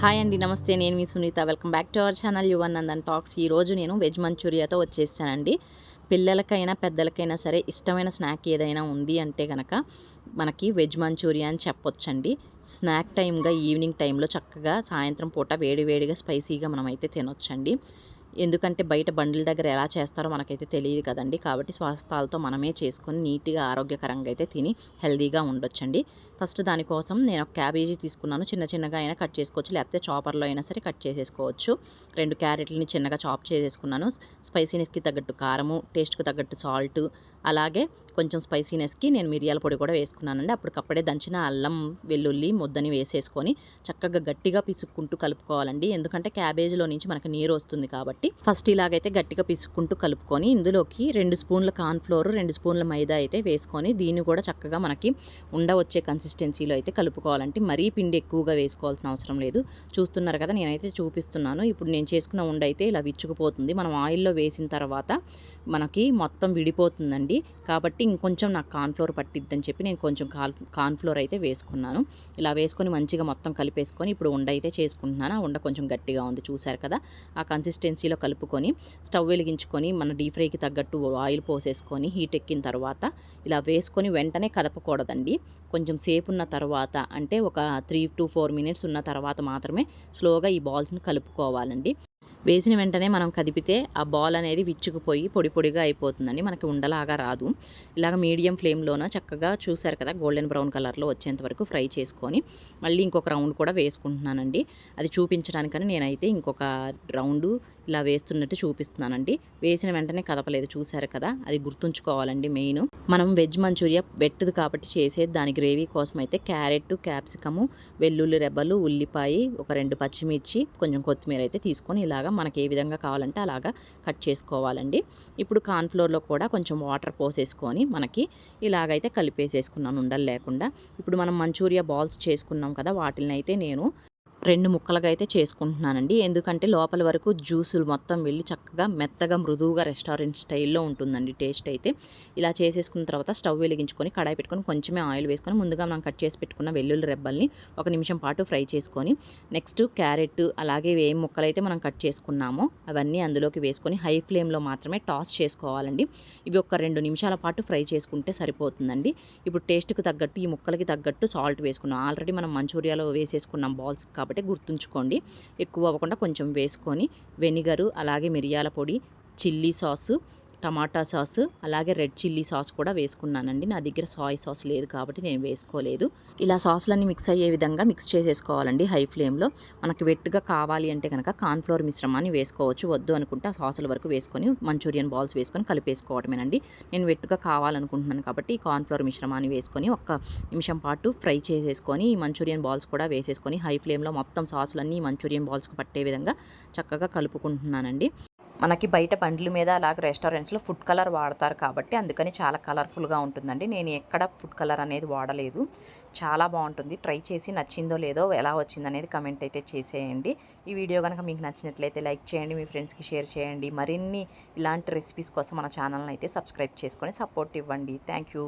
Hi అండి నమస్తే. నేను మీ Sunitha. Welcome back to our channel Yuvan Nandan talks ఈరోజు నేను వెజ్ మంచూరియాతో వచ్చేసానండి. పిల్లలకైనా పెద్దలకైనా సరే ఇష్టమైన స్నాక్ ఏదైనా ఉంది అంటే కనుక మనకి వెజ్ మంచూరియా అని చెప్పొచ్చండి. స్నాక్ టైంగా ఈవినింగ్ టైంలో చక్కగా సాయంత్రం పూట వేడి వేడిగా స్పైసీగా మనమైతే తినొచ్చండి. ఎందుకంటే బయట బండ్ల దగ్గర ఎలా చేస్తారో మనకైతే తెలియదు కదండి. కాబట్టి స్వస్థాలతో మనమే చేసుకొని నీట్గా ఆరోగ్యకరంగా అయితే తిని హెల్దీగా ఉండొచ్చండి. ఫస్ట్ దానికోసం నేను ఒక క్యాబేజీ తీసుకున్నాను. చిన్న చిన్నగా అయినా కట్ చేసుకోవచ్చు. లేకపోతే చాపర్లో అయినా సరే కట్ చేసేసుకోవచ్చు. రెండు క్యారెట్లని చిన్నగా చాప్ చేసేసుకున్నాను. స్పైసీనెస్కి తగ్గట్టు కారము టేస్ట్కి తగ్గట్టు సాల్ట్ అలాగే కొంచెం స్పైసీనెస్కి నేను మిరియాల పొడి కూడా వేసుకున్నానండి. అప్పటికప్పుడే దంచిన అల్లం వెల్లుల్లి ముద్దని వేసేసుకొని చక్కగా గట్టిగా పిసుక్కుంటూ కలుపుకోవాలండి. ఎందుకంటే క్యాబేజీలో నుంచి మనకు నీరు వస్తుంది కాబట్టి. ఫస్ట్ ఇలాగైతే గట్టిగా పిసుక్కుంటూ కలుపుకొని ఇందులోకి రెండు స్పూన్ల కార్న్ఫ్లోర్ రెండు స్పూన్ల మైదా అయితే వేసుకొని దీన్ని కూడా చక్కగా మనకి ఉండ వచ్చే కన్సిస్టెన్సీలో అయితే కలుపుకోవాలంటే మరీ పిండి ఎక్కువగా వేసుకోవాల్సిన అవసరం లేదు. చూస్తున్నారు కదా నేనైతే చూపిస్తున్నాను. ఇప్పుడు నేను చేసుకున్న ఉండ అయితే ఇలా విచ్చుకుపోతుంది. మనం ఆయిల్లో వేసిన తర్వాత మనకి మొత్తం విడిపోతుందండి. కాబట్టి ఇంకొంచెం నాకు కాన్ఫ్లోర్ పట్టిద్దని చెప్పి నేను కొంచెం కాల్ కాన్ఫ్లోర్ అయితే వేసుకున్నాను. ఇలా వేసుకొని మంచిగా మొత్తం కలిపేసుకొని ఇప్పుడు ఉండ అయితే చేసుకుంటున్నాను. ఆ ఉండ కొంచెం గట్టిగా ఉంది చూశారు కదా? ఆ కన్సిస్టెన్సీలో కలుపుకొని స్టవ్ వెలిగించుకొని మన డీప్ ఫ్రైకి తగ్గట్టు ఆయిల్ పోసేసుకొని హీట్ ఎక్కిన తర్వాత ఇలా వేసుకొని వెంటనే కదపకూడదండి. కొంచెం సేపు ఉన్న తర్వాత అంటే ఒక త్రీ టు ఫోర్ మినిట్స్ ఉన్న తర్వాత మాత్రమే స్లోగా ఈ బాల్స్ని కలుపుకోవాలండి. వేసిన వెంటనే మనం కదిపితే ఆ బాల్ అనేది విచ్చుకుపోయి పొడి పొడిగా అయిపోతుందండి. మనకి ఉండలాగా రాదు. ఇలాగ మీడియం ఫ్లేమ్లోన చక్కగా చూసారు కదా గోల్డెన్ బ్రౌన్ కలర్లో వచ్చేంత వరకు ఫ్రై చేసుకొని మళ్ళీ ఇంకొక రౌండ్ కూడా వేసుకుంటున్నానండి. అది చూపించడానికని నేనైతే ఇంకొక రౌండ్ ఇలా వేస్తున్నట్టు చూపిస్తున్నానండి. వేసిన వెంటనే కదపలేదు చూసారు కదా అది గుర్తుంచుకోవాలండి మెయిన్. మనం వెజ్ మంచూరియా వెట్టదు కాబట్టి చేసేది దాని గ్రేవీ కోసం అయితే క్యారెట్ క్యాప్సికము వెల్లుల్లి రెబ్బలు ఉల్లిపాయ ఒక రెండు పచ్చిమిర్చి కొంచెం కొత్తిమీర అయితే తీసుకొని ఇలాగా మనకి ఏ విధంగా కావాలంటే అలాగా కట్ చేసుకోవాలండి. ఇప్పుడు కార్న్ఫ్లోర్లో కూడా కొంచెం వాటర్ పోసేసుకొని మనకి ఇలాగైతే కలిపేసేసుకున్నాను ఉండలు లేకుండా ఇప్పుడు మనం మంచూరియా బాల్స్ చేసుకున్నాం కదా వాటిని అయితే నేను రెండు ముక్కలుగా అయితే చేసుకుంటున్నానండి. ఎందుకంటే లోపల వరకు జ్యూసులు మొత్తం వెళ్ళి చక్కగా మెత్తగా మృదువుగా రెస్టారెంట్ స్టైల్లో ఉంటుందండి టేస్ట్ అయితే. ఇలా చేసేసుకున్న తర్వాత స్టవ్ వెలిగించుకొని కడాయి పెట్టుకొని కొంచెమే ఆయిల్ వేసుకొని ముందుగా మనం కట్ చేసి పెట్టుకున్న వెల్లుల్లి రెబ్బల్ని ఒక నిమిషం పాటు ఫ్రై చేసుకొని నెక్స్ట్ క్యారెట్ అలాగే ఏం ముక్కలైతే మనం కట్ చేసుకున్నామో అవన్నీ అందులోకి వేసుకొని హై ఫ్లేమ్లో మాత్రమే టాస్ చేసుకోవాలండి. ఇవి ఒక రెండు నిమిషాల పాటు ఫ్రై చేసుకుంటే సరిపోతుందండి. ఇప్పుడు టేస్ట్కి తగ్గట్టు ఈ ముక్కలకి తగ్గట్టు సాల్ట్ వేసుకున్నాం. ఆల్రెడీ మనం మంచూరియాలో వేసేసుకున్నాం బాల్స్ కాబట్టి గుర్తుంచుకోండి. ఎక్కువ అవ్వకుండా కొంచెం వేసుకొని వెనిగరు అలాగే మిరియాల పొడి చిల్లీ సాసు టమాటా సాస్ అలాగే రెడ్ చిల్లీ సాస్ కూడా వేసుకున్నానండి. నా దగ్గర సాయ్ సాస్ లేదు కాబట్టి నేను వేసుకోలేదు. ఇలా సాసులన్నీ మిక్స్ అయ్యే విధంగా మిక్స్ చేసేసుకోవాలండి హై ఫ్లేమ్లో. మనకి వెట్టుగా కావాలి అంటే కనుక కార్న్ఫ్లోర్ మిశ్రమాన్ని వేసుకోవచ్చు. వద్దు అనుకుంటే ఆ సాసుల వరకు వేసుకొని మంచూరియన్ బాల్స్ వేసుకొని కలిపేసుకోవడమేనండి నేను వెట్టుగా కావాలనుకుంటున్నాను కాబట్టి ఈ కార్న్ఫ్లోర్ మిశ్రమాన్ని వేసుకొని ఒక్క నిమిషం పాటు ఫ్రై చేసేసుకొని ఈ మంచూరియన్ బాల్స్ కూడా వేసేసుకొని హై ఫ్లేమ్లో మొత్తం సాసులన్నీ మంచూరియన్ బాల్స్కి పట్టే విధంగా చక్కగా కలుపుకుంటున్నానండి. మనకి బయట బండ్ల మీద అలాగే రెస్టారెంట్స్లో ఫుడ్ కలర్ వాడతారు కాబట్టి అందుకని చాలా కలర్ఫుల్గా ఉంటుందండి. నేను ఎక్కడ ఫుడ్ కలర్ అనేది వాడలేదు. చాలా బాగుంటుంది. ట్రై చేసి నచ్చిందో లేదో ఎలా వచ్చిందనేది కమెంట్ అయితే చేసేయండి. ఈ వీడియో కనుక మీకు నచ్చినట్లయితే లైక్ చేయండి మీ ఫ్రెండ్స్కి షేర్ చేయండి. మరిన్ని ఇలాంటి రెసిపీస్ కోసం మన ఛానల్ని అయితే సబ్స్క్రైబ్ చేసుకొని సపోర్ట్ ఇవ్వండి. Thank you